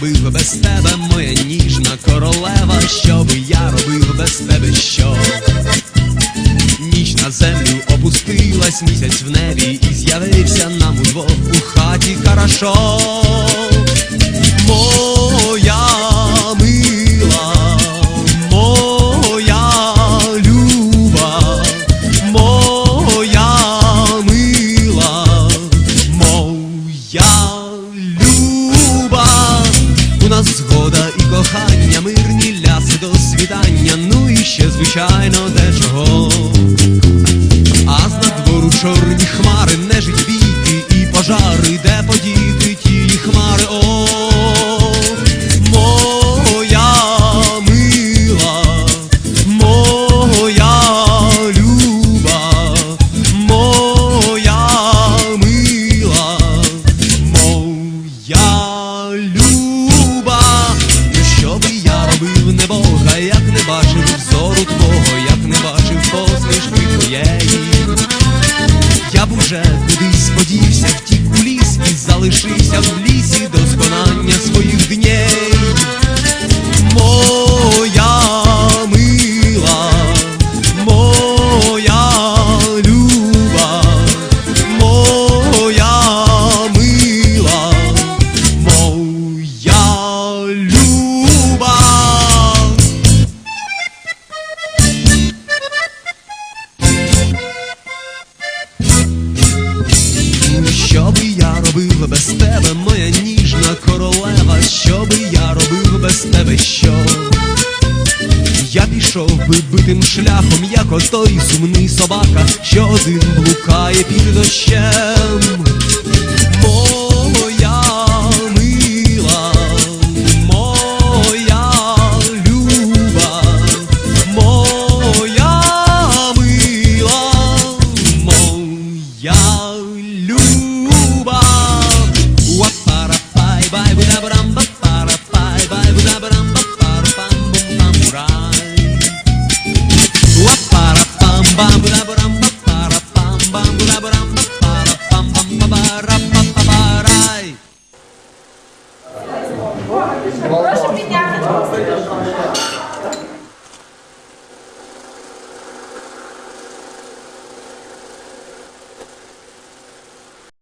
робив без тебе, моя ніжна королева, що би я робив без тебе що? Ніч на землю опустилась місяць в небі і з'явився нам удвох у хаті хорошо. Звичайно, дечого. А з надвору чорні хмари, нежить бійки і пожари, де подіти ті хмари, о, моя мила, моя люба, моя мила, моя люба, ну що би я робив, не Я б уже кудись подівся, втік у ліс і залишився в лісі Що би я робив без тебе, моя ніжна королева, що би я робив без тебе, що? Я пішов би битим шляхом, як отой сумний собака, що один блукає під дощем. Прошу підняти.